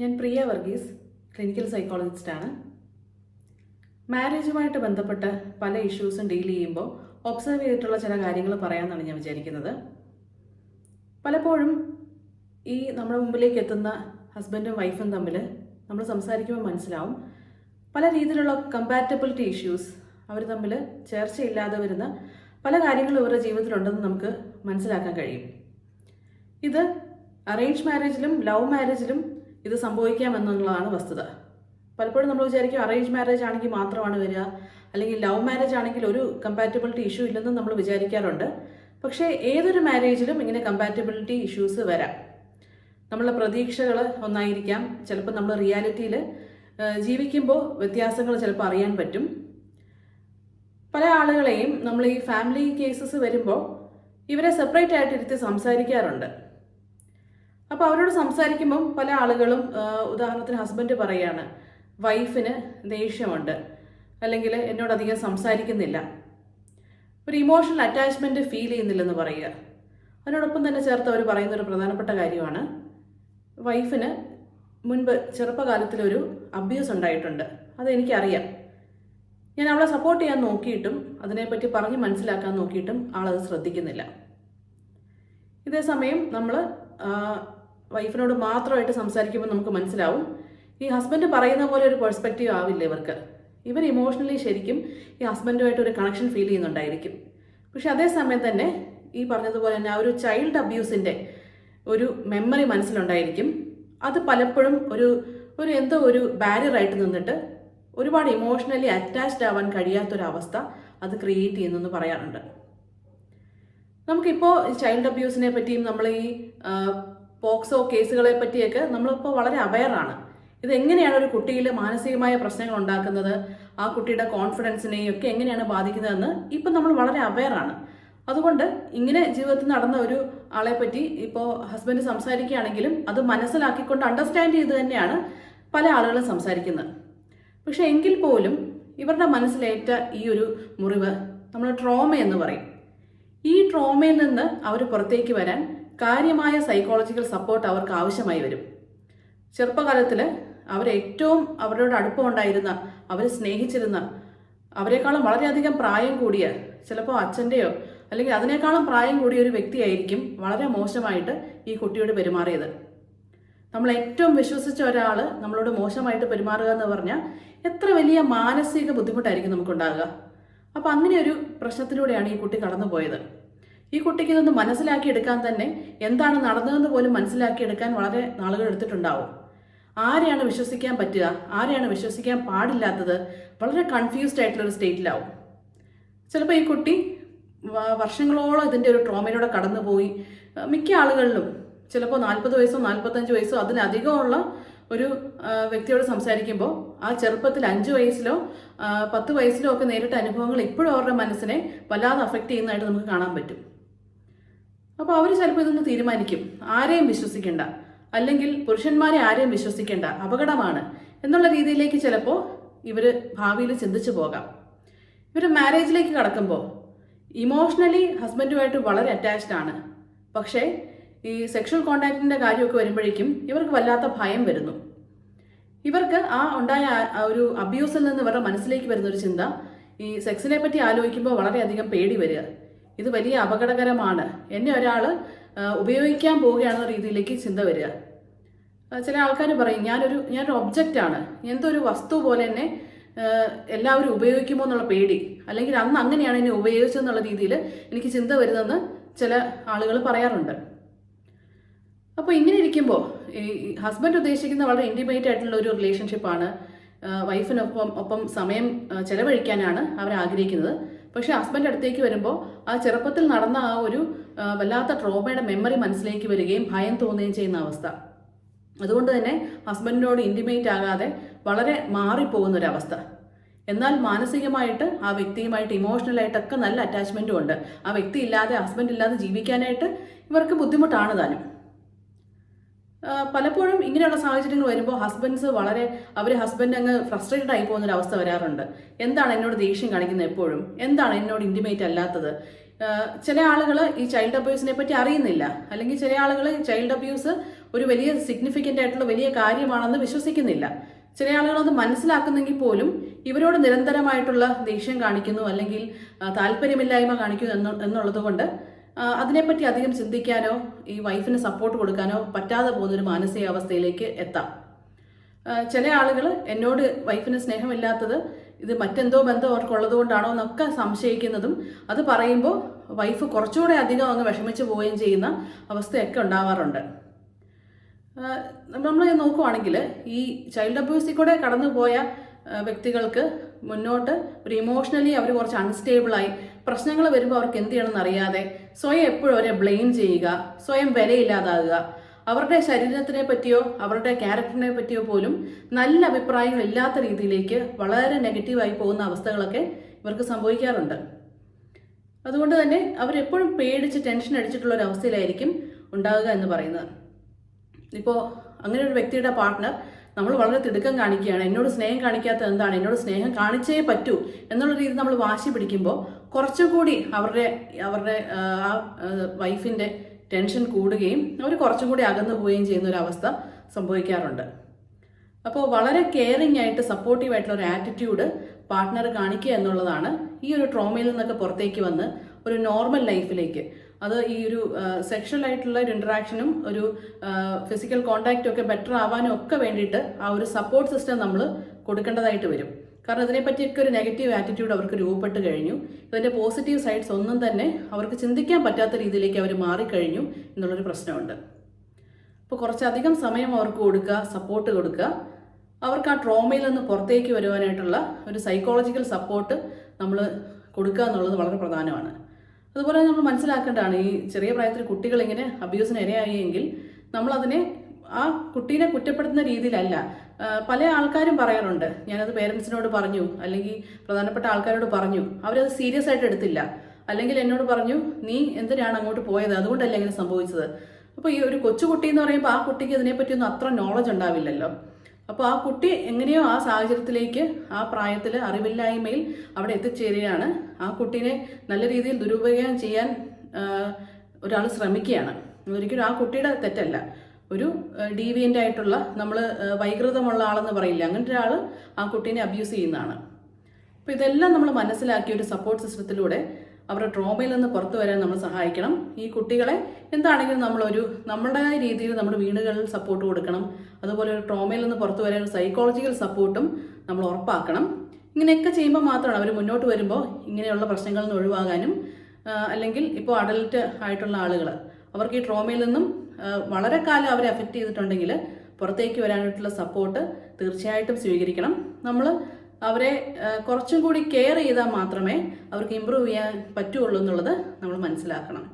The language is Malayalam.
ഞാൻ പ്രിയ വർഗീസ് ക്ലിനിക്കൽ സൈക്കോളജിസ്റ്റാണ് മാരേജുമായിട്ട് ബന്ധപ്പെട്ട് പല ഇഷ്യൂസും ഡീൽ ചെയ്യുമ്പോൾ ഒബ്സർവ് ചെയ്തിട്ടുള്ള ചില കാര്യങ്ങൾ പറയാമെന്നാണ് ഞാൻ വിചാരിക്കുന്നത്. പലപ്പോഴും ഈ നമ്മുടെ മുമ്പിലേക്ക് എത്തുന്ന ഹസ്ബൻഡും വൈഫും തമ്മിൽ നമ്മൾ സംസാരിക്കുമ്പോൾ മനസ്സിലാവും. പല രീതിയിലുള്ള കമ്പാറ്റബിലിറ്റി ഇഷ്യൂസ് അവർ തമ്മിൽ ചേർച്ചയില്ലാതെ വരുന്ന പല കാര്യങ്ങളും ഇവരുടെ ജീവിതത്തിലുണ്ടെന്ന് നമുക്ക് മനസ്സിലാക്കാൻ കഴിയും. ഇത് അറേഞ്ച് മാരേജിലും ലവ് മാരേജിലും ഇത് സംഭവിക്കാമെന്നുള്ളതാണ് വസ്തുത. പലപ്പോഴും നമ്മൾ വിചാരിക്കും അറേഞ്ച് മാരേജ് ആണെങ്കിൽ മാത്രമാണ് വരിക. അല്ലെങ്കിൽ ലവ് മാരേജ് ആണെങ്കിൽ ഒരു കമ്പാറ്റബിലിറ്റി ഇഷ്യൂ ഇല്ലെന്ന് നമ്മൾ വിചാരിക്കാറുണ്ട്. പക്ഷേ ഏതൊരു മാരേജിലും ഇങ്ങനെ കമ്പാറ്റബിലിറ്റി ഇഷ്യൂസ് വരാം. നമ്മളെ പ്രതീക്ഷകൾ ഒന്നായിരിക്കാം. ചിലപ്പോൾ നമ്മൾ റിയാലിറ്റിയിൽ ജീവിക്കുമ്പോൾ വ്യത്യാസങ്ങൾ ചിലപ്പോൾ അറിയാൻ പറ്റും. പല ആളുകളെയും നമ്മൾ ഈ ഫാമിലി കേസസ് വരുമ്പോൾ ഇവരെ സെപ്പറേറ്റ് ആയിട്ട് ഇരുത്തി സംസാരിക്കാറുണ്ട്. അപ്പോൾ അവരോട് സംസാരിക്കുമ്പം പല ആളുകളും ഉദാഹരണത്തിന് ഹസ്ബൻഡ് പറയാണ് വൈഫിന് ദേഷ്യമുണ്ട്. അല്ലെങ്കിൽ എന്നോട് അധികം സംസാരിക്കുന്നില്ല. ഒരു ഇമോഷണൽ അറ്റാച്ച്മെന്റ് ഫീൽ ചെയ്യുന്നില്ലെന്ന് പറയുക. അതിനോടൊപ്പം തന്നെ ചേർത്ത് അവർ പറയുന്ന ഒരു പ്രധാനപ്പെട്ട കാര്യമാണ് വൈഫിന് മുൻപ് ചെറുപ്പകാലത്തിലൊരു അബ്യൂസ് ഉണ്ടായിട്ടുണ്ട്. അതെനിക്കറിയാം ഞാൻ അവളെ സപ്പോർട്ട് ചെയ്യാൻ നോക്കിയിട്ടും അതിനെപ്പറ്റി പറഞ്ഞ് മനസ്സിലാക്കാൻ നോക്കിയിട്ടും ആളത് ശ്രദ്ധിക്കുന്നില്ല. ഇതേസമയം നമ്മൾ വൈഫിനോട് മാത്രമായിട്ട് സംസാരിക്കുമ്പോൾ നമുക്ക് മനസ്സിലാവും. ഈ ഹസ്ബൻഡ് പറയുന്ന പോലെ ഒരു പെർസ്പെക്റ്റീവ് ആവില്ല ഇവർക്ക്. ഇവർ ഇമോഷണലി ശരിക്കും ഈ ഹസ്ബൻഡുമായിട്ട് ഒരു കണക്ഷൻ ഫീൽ ചെയ്യുന്നുണ്ടായിരിക്കും. പക്ഷെ അതേസമയം തന്നെ ഈ പറഞ്ഞതുപോലെ തന്നെ ആ ഒരു ചൈൽഡ് അബ്യൂസിന്റെ ഒരു മെമ്മറി മനസ്സിലുണ്ടായിരിക്കും. അത് പലപ്പോഴും ഒരു ഒരു എന്തോ ഒരു ബാരിയറായിട്ട് നിന്നിട്ട് ഒരുപാട് ഇമോഷണലി അറ്റാച്ച്ഡ് ആവാൻ കഴിയാത്തൊരവസ്ഥ അത് ക്രിയേറ്റ് ചെയ്യുന്നെന്ന് പറയാറുണ്ട്. നമുക്കിപ്പോൾ ചൈൽഡ് അബ്യൂസിനെ പറ്റിയും നമ്മൾ ഈ പോക്സോ കേസുകളെ പറ്റിയൊക്കെ നമ്മളിപ്പോൾ വളരെ അവയറാണ് ഇത് എങ്ങനെയാണ് ഒരു കുട്ടിയിൽ മാനസികമായ പ്രശ്നങ്ങൾ ഉണ്ടാക്കുന്നത്? ആ കുട്ടിയുടെ കോൺഫിഡൻസിനെയും ഒക്കെ എങ്ങനെയാണ് ബാധിക്കുന്നതെന്ന് ഇപ്പം നമ്മൾ വളരെ അവയറാണ് അതുകൊണ്ട് ഇങ്ങനെ ജീവിതത്തിൽ നടന്ന ഒരു ആളെ പറ്റി ഇപ്പോൾ ഹസ്ബൻഡ് സംസാരിക്കുകയാണെങ്കിലും അത് മനസ്സിലാക്കിക്കൊണ്ട് അണ്ടർസ്റ്റാൻഡ് ചെയ്ത് തന്നെയാണ് പല ആളുകളും സംസാരിക്കുന്നത്. പക്ഷെ എങ്കിൽ പോലും ഇവരുടെ മനസ്സിലേറ്റ ഈ ഒരു മുറിവ് നമ്മൾ ട്രോമ എന്ന് പറയും. ഈ ട്രോമയിൽ നിന്ന് അവർ പുറത്തേക്ക് വരാൻ കാര്യമായ സൈക്കോളജിക്കൽ സപ്പോർട്ട് അവർക്ക് ആവശ്യമായി വരും. ചെറുപ്പകാലത്തിൽ അവർ ഏറ്റവും അവരോട് അടുപ്പമുണ്ടായിരുന്ന അവർ സ്നേഹിച്ചിരുന്ന അവരെക്കാളും വളരെയധികം പ്രായം കൂടിയ ചിലപ്പോൾ അച്ഛന്റെയോ അല്ലെങ്കിൽ അതിനേക്കാളും പ്രായം കൂടിയ ഒരു വ്യക്തിയായിരിക്കും വളരെ മോശമായിട്ട് ഈ കുട്ടിയോട് പെരുമാറിയത്. നമ്മൾ ഏറ്റവും വിശ്വസിച്ച ഒരാൾ നമ്മളോട് മോശമായിട്ട് പെരുമാറുക എന്ന് പറഞ്ഞാൽ എത്ര വലിയ മാനസിക ബുദ്ധിമുട്ടായിരിക്കും നമുക്കുണ്ടാകുക അപ്പോൾ അങ്ങനെ ഒരു പ്രശ്നത്തിലൂടെയാണ് ഈ കുട്ടി കടന്നുപോയത്. ഈ കുട്ടിക്ക് ഇതൊന്ന് മനസ്സിലാക്കിയെടുക്കാൻ തന്നെ എന്താണ് നടന്നതെന്ന് പോലും മനസ്സിലാക്കിയെടുക്കാൻ വളരെ നാളുകൾ എടുത്തിട്ടുണ്ടാവും. ആരെയാണ് വിശ്വസിക്കാൻ പറ്റുക? ആരെയാണ് വിശ്വസിക്കാൻ പാടില്ലാത്തത്? വളരെ കൺഫ്യൂസ്ഡ് ആയിട്ടുള്ള ഒരു സ്റ്റേറ്റിലാവും ചിലപ്പോൾ ഈ കുട്ടി വർഷങ്ങളോളം ഇതിന്റെ ഒരു ട്രോമയിലൂടെ കടന്നുപോയി. മിക്ക ആളുകളിലും ചിലപ്പോൾ നാൽപ്പത് വയസ്സോ നാൽപ്പത്തഞ്ച് വയസ്സോ അതിലധികമുള്ള ഒരു വ്യക്തിയോട് സംസാരിക്കുമ്പോൾ ആ ചെറുപ്പത്തിൽ അഞ്ച് വയസ്സിലോ പത്ത് വയസ്സിലോ ഒക്കെ നേരിട്ട അനുഭവങ്ങൾ ഇപ്പോഴും അവരുടെ മനസ്സിനെ വല്ലാതെ അഫക്റ്റ് ചെയ്യുന്നതായിട്ട് നമുക്ക് കാണാൻ പറ്റും. അപ്പോൾ അവർ ചിലപ്പോൾ ഇതൊന്ന് തീരുമാനിക്കും. ആരെയും വിശ്വസിക്കേണ്ട. അല്ലെങ്കിൽ പുരുഷന്മാരെ ആരെയും വിശ്വസിക്കേണ്ട അപകടമാണ് എന്നുള്ള രീതിയിലേക്ക് ചിലപ്പോൾ ഇവർ ഭാവിയിൽ ചിന്തിച്ചു പോകാം. ഇവർ മാരേജിലേക്ക് കടക്കുമ്പോൾ ഇമോഷണലി ഹസ്ബൻഡുമായിട്ട് വളരെ അറ്റാച്ച്ഡ് ആണ്. പക്ഷേ ഈ സെക്ഷൽ കോണ്ടാക്റ്റിന്റെ കാര്യമൊക്കെ വരുമ്പോഴേക്കും ഇവർക്ക് വല്ലാത്ത ഭയം വരുന്നു. ഇവർക്ക് ആ ഉണ്ടായ ഒരു അബ്യൂസിൽ നിന്ന് ഇവരുടെ മനസ്സിലേക്ക് വരുന്ന ഒരു ചിന്ത ഈ സെക്സിനെ പറ്റി ആലോചിക്കുമ്പോൾ വളരെയധികം പേടി വരിക. ഇത് വലിയ അപകടകരമാണ്. എന്നെ ഒരാൾ ഉപയോഗിക്കാൻ പോവുകയാണെന്ന രീതിയിലേക്ക് ചിന്ത വരിക. ചില ആൾക്കാർ പറയും ഞാനൊരു ഞാനൊരു ആണ്. എന്തൊരു വസ്തു പോലെ എന്നെ എല്ലാവരും ഉപയോഗിക്കുമോ എന്നുള്ള പേടി. അല്ലെങ്കിൽ അന്ന് അങ്ങനെയാണ് എന്നെ ഉപയോഗിച്ചെന്നുള്ള രീതിയിൽ എനിക്ക് ചിന്ത വരുന്നതെന്ന് ചില ആളുകൾ പറയാറുണ്ട്. അപ്പോൾ ഇങ്ങനെ ഇരിക്കുമ്പോൾ ഈ ഹസ്ബൻഡ് ഉദ്ദേശിക്കുന്ന വളരെ ഇന്റിമേറ്റ് ആയിട്ടുള്ള ഒരു റിലേഷൻഷിപ്പാണ് വൈഫിനൊപ്പം ഒപ്പം സമയം ചെലവഴിക്കാനാണ് അവർ ആഗ്രഹിക്കുന്നത് പക്ഷേ ഹസ്ബൻഡ് അടുത്തേക്ക് വരുമ്പോൾ ആ ചെറുപ്പത്തിൽ നടന്ന ആ ഒരു വല്ലാത്ത ട്രോമയുടെ മെമ്മറി മനസ്സിലേക്ക് വരികയും ഭയം തോന്നുകയും ചെയ്യുന്ന അവസ്ഥ. അതുകൊണ്ട് തന്നെ ഹസ്ബൻഡിനോട് ഇന്റിമേറ്റ് ആകാതെ വളരെ മാറിപ്പോകുന്ന ഒരു അവസ്ഥ എന്നാൽ മാനസികമായിട്ട് ആ വ്യക്തിയുമായിട്ട് ഇമോഷണലായിട്ടൊക്കെ നല്ല അറ്റാച്ച്മെന്റും ഉണ്ട്. ആ വ്യക്തി ഇല്ലാതെ ഹസ്ബൻഡ് ഇല്ലാതെ ജീവിക്കാനായിട്ട് ഇവർക്ക് ബുദ്ധിമുട്ടാണ് താനും. പലപ്പോഴും ഇങ്ങനെയുള്ള സാഹചര്യങ്ങൾ വരുമ്പോൾ ഹസ്ബൻഡ്സ് വളരെ അവർ ഹസ്ബൻഡ് അങ്ങ് ഫ്രസ്ട്രേറ്റഡ് ആയി പോകുന്ന ഒരു അവസ്ഥ വരാറുണ്ട്. എന്താണ് എന്നോട് ദേഷ്യം കാണിക്കുന്നത് എപ്പോഴും? എന്താണ് എന്നോട് ഇന്റിമേറ്റ് അല്ലാത്തത്? ചില ആളുകൾ ഈ ചൈൽഡ് അബ്യൂസിനെ പറ്റി അറിയുന്നില്ല. അല്ലെങ്കിൽ ചില ആളുകൾ ചൈൽഡ് അബ്യൂസ് ഒരു വലിയ സിഗ്നിഫിക്കന്റ് ആയിട്ടുള്ള വലിയ കാര്യമാണെന്ന് വിശ്വസിക്കുന്നില്ല. ചില ആളുകൾ അത് മനസ്സിലാക്കുന്നെങ്കിൽ പോലും ഇവരോട് നിരന്തരമായിട്ടുള്ള ദേഷ്യം കാണിക്കുന്നു അല്ലെങ്കിൽ താല്പര്യമില്ലായ്മ കാണിക്കുന്നു എന്ന് എന്നുള്ളത് കൊണ്ട് അതിനെപ്പറ്റി അധികം ചിന്തിക്കാനോ ഈ വൈഫിന് സപ്പോർട്ട് കൊടുക്കാനോ പറ്റാതെ പോകുന്നൊരു മാനസികാവസ്ഥയിലേക്ക് എത്താം. ചില ആളുകൾ എന്നോട് വൈഫിന് സ്നേഹമില്ലാത്തത് ഇത് മറ്റെന്തോ ബന്ധം അവർക്കുള്ളത് കൊണ്ടാണോ എന്നൊക്കെ സംശയിക്കുന്നതും അത് പറയുമ്പോൾ വൈഫ് കുറച്ചുകൂടെ അധികം അങ്ങ് വിഷമിച്ച് പോവുകയും ചെയ്യുന്ന അവസ്ഥയൊക്കെ ഉണ്ടാവാറുണ്ട്. നമ്മൾ നോക്കുവാണെങ്കിൽ ഈ ചൈൽഡ് അബ്യൂസിൽ കൂടെ കടന്നുപോയ വ്യക്തികൾക്ക് മുന്നോട്ട് ഒരു ഇമോഷണലി അവർ കുറച്ച് അൺസ്റ്റേബിളായി പ്രശ്നങ്ങൾ വരുമ്പോൾ അവർക്ക് എന്ത് ചെയ്യണമെന്ന് അറിയാതെ സ്വയം എപ്പോഴും അവരെ ബ്ലെയിം ചെയ്യുക സ്വയം വിലയില്ലാതാകുക. അവരുടെ ശരീരത്തിനെ പറ്റിയോ അവരുടെ ക്യാരക്ടറിനെ പറ്റിയോ പോലും നല്ല അഭിപ്രായങ്ങൾ ഇല്ലാത്ത രീതിയിലേക്ക് വളരെ നെഗറ്റീവായി പോകുന്ന അവസ്ഥകളൊക്കെ ഇവർക്ക് സംഭവിക്കാറുണ്ട്. അതുകൊണ്ട് തന്നെ അവരെപ്പോഴും പേടിച്ച് ടെൻഷൻ അടിച്ചിട്ടുള്ള ഒരു അവസ്ഥയിലായിരിക്കും ഉണ്ടാകുക എന്ന് പറയുന്നത്. ഇപ്പോൾ അങ്ങനെ ഒരു വ്യക്തിയുടെ പാർട്ട്ണർ നമ്മൾ വളരെ തിടുക്കം കാണിക്കുകയാണ്. എന്നോട് സ്നേഹം കാണിക്കാത്ത എന്താണ്? എന്നോട് സ്നേഹം കാണിച്ചേ പറ്റൂ എന്നുള്ള രീതി നമ്മൾ വാശി പിടിക്കുമ്പോൾ കുറച്ചുകൂടി അവരുടെ അവരുടെ ആ, വൈഫിന്റെ ടെൻഷൻ കൂടുകയും അവർ കുറച്ചും കൂടി അകന്നു പോവുകയും ചെയ്യുന്ന ഒരു അവസ്ഥ സംഭവിക്കാറുണ്ട്. അപ്പോൾ വളരെ കെയറിംഗ് ആയിട്ട് സപ്പോർട്ടീവ് ആയിട്ടുള്ള ഒരു ആറ്റിറ്റ്യൂഡ് പാർട്ട്ണർ കാണിക്കുക എന്നുള്ളതാണ് ഈ ഒരു ട്രോമയിൽ നിന്നൊക്കെ പുറത്തേക്ക് വന്ന് ഒരു നോർമൽ ലൈഫിലേക്ക് അത് ഈ ഒരു സെക്ഷൽ ആയിട്ടുള്ള ഒരു ഇൻട്രാക്ഷനും ഒരു ഫിസിക്കൽ കോണ്ടാക്റ്റും ഒക്കെ ബെറ്റർ ആവാനും ഒക്കെ വേണ്ടിയിട്ട് ആ ഒരു സപ്പോർട്ട് സിസ്റ്റം നമ്മൾ കൊടുക്കേണ്ടതായിട്ട് വരും. കാരണം ഇതിനെപ്പറ്റിയൊക്കെ ഒരു നെഗറ്റീവ് ആറ്റിറ്റ്യൂഡ് അവർക്ക് രൂപപ്പെട്ട് കഴിഞ്ഞു. ഇതിന്റെ പോസിറ്റീവ് സൈഡ്സ് ഒന്നും തന്നെ അവർക്ക് ചിന്തിക്കാൻ പറ്റാത്ത രീതിയിലേക്ക് അവർ മാറിക്കഴിഞ്ഞു എന്നുള്ളൊരു പ്രശ്നമുണ്ട്. അപ്പോൾ കുറച്ചധികം സമയം അവർക്ക് കൊടുക്കുക സപ്പോർട്ട് കൊടുക്കുക. അവർക്ക് ആ ട്രോമയിൽ നിന്ന് പുറത്തേക്ക് വരുവാനായിട്ടുള്ള ഒരു സൈക്കോളജിക്കൽ സപ്പോർട്ട് നമ്മൾ കൊടുക്കുക എന്നുള്ളത് വളരെ പ്രധാനമാണ്. അതുപോലെ നമ്മൾ മനസ്സിലാക്കേണ്ടതാണ് ഈ ചെറിയ പ്രായത്തിൽ കുട്ടികൾ ഇങ്ങനെ അബ്യൂസിന് ഇരയായെങ്കിൽ നമ്മളതിനെ ആ കുട്ടീനെ കുറ്റപ്പെടുത്തുന്ന രീതിയിലല്ല. പല ആൾക്കാരും പറയാറുണ്ട്. ഞാനത് പേരൻസിനോട് പറഞ്ഞു അല്ലെങ്കിൽ പ്രധാനപ്പെട്ട ആൾക്കാരോട് പറഞ്ഞു. അവരത് സീരിയസ് ആയിട്ട് എടുത്തില്ല. അല്ലെങ്കിൽ എന്നോട് പറഞ്ഞു നീ എന്തിനാണ് അങ്ങോട്ട് പോയത്? അതുകൊണ്ടല്ലേ ഇങ്ങനെ സംഭവിച്ചത്? അപ്പോൾ ഈ ഒരു കൊച്ചുകുട്ടി എന്ന് പറയുമ്പോൾ ആ കുട്ടിക്ക് ഇതിനെപ്പറ്റിയൊന്നും അത്ര നോളജ് ഉണ്ടാവില്ലല്ലോ. അപ്പോൾ ആ കുട്ടി എങ്ങനെയോ ആ സാഹചര്യത്തിലേക്ക് ആ പ്രായത്തിൽ അറിവില്ലായ്മയിൽ അവിടെ എത്തിച്ചേരുകയാണ്. ആ കുട്ടീനെ നല്ല രീതിയിൽ ദുരുപയോഗം ചെയ്യാൻ ഒരാൾ ശ്രമിക്കുകയാണ്. ഒരിക്കലും ആ കുട്ടിയുടെ തെറ്റല്ല. ഒരു ഡീവിയന്റ് ആയിട്ടുള്ള നമ്മൾ വൈകൃതമുള്ള ആളെന്ന് പറയില്ല അങ്ങനത്തെ ഒരാൾ ആ കുട്ടീനെ അബ്യൂസ് ചെയ്യുന്നതാണ്. അപ്പോൾ ഇതെല്ലാം നമ്മൾ മനസ്സിലാക്കിയ ഒരു സപ്പോർട്ട് സിസ്റ്റത്തിലൂടെ അവരുടെ ട്രോമയിൽ നിന്ന് പുറത്തു വരാൻ നമ്മൾ സഹായിക്കണം. ഈ കുട്ടികളെ എന്താണെങ്കിലും നമ്മളൊരു നമ്മുടേതായ രീതിയിൽ നമ്മുടെ വീടുകളിൽ സപ്പോർട്ട് കൊടുക്കണം. അതുപോലെ ഒരു ട്രോമയിൽ നിന്ന് പുറത്തു വരാൻ സൈക്കോളജിക്കൽ സപ്പോർട്ടും നമ്മൾ ഉറപ്പാക്കണം. ഇങ്ങനെയൊക്കെ ചെയ്യുമ്പോൾ മാത്രമാണ് അവർ മുന്നോട്ട് വരുമ്പോൾ ഇങ്ങനെയുള്ള പ്രശ്നങ്ങളിൽ നിന്ന് ഒഴിവാകാനും അല്ലെങ്കിൽ ഇപ്പോൾ അഡൽട്ട് ആയിട്ടുള്ള ആളുകൾ അവർക്ക് ഈ ട്രോമയിൽ നിന്നും വളരെ കാലം അവരെ അഫക്റ്റ് ചെയ്തിട്ടുണ്ടെങ്കിൽ പുറത്തേക്ക് വരാനായിട്ടുള്ള സപ്പോർട്ട് തീർച്ചയായിട്ടും സ്വീകരിക്കണം. നമ്മൾ അവരെ കുറച്ചും കൂടി കെയർ ചെയ്താൽ മാത്രമേ അവർക്ക് ഇമ്പ്രൂവ് ചെയ്യാൻ പറ്റുള്ളൂ എന്നുള്ളത് നമ്മൾ മനസ്സിലാക്കണം.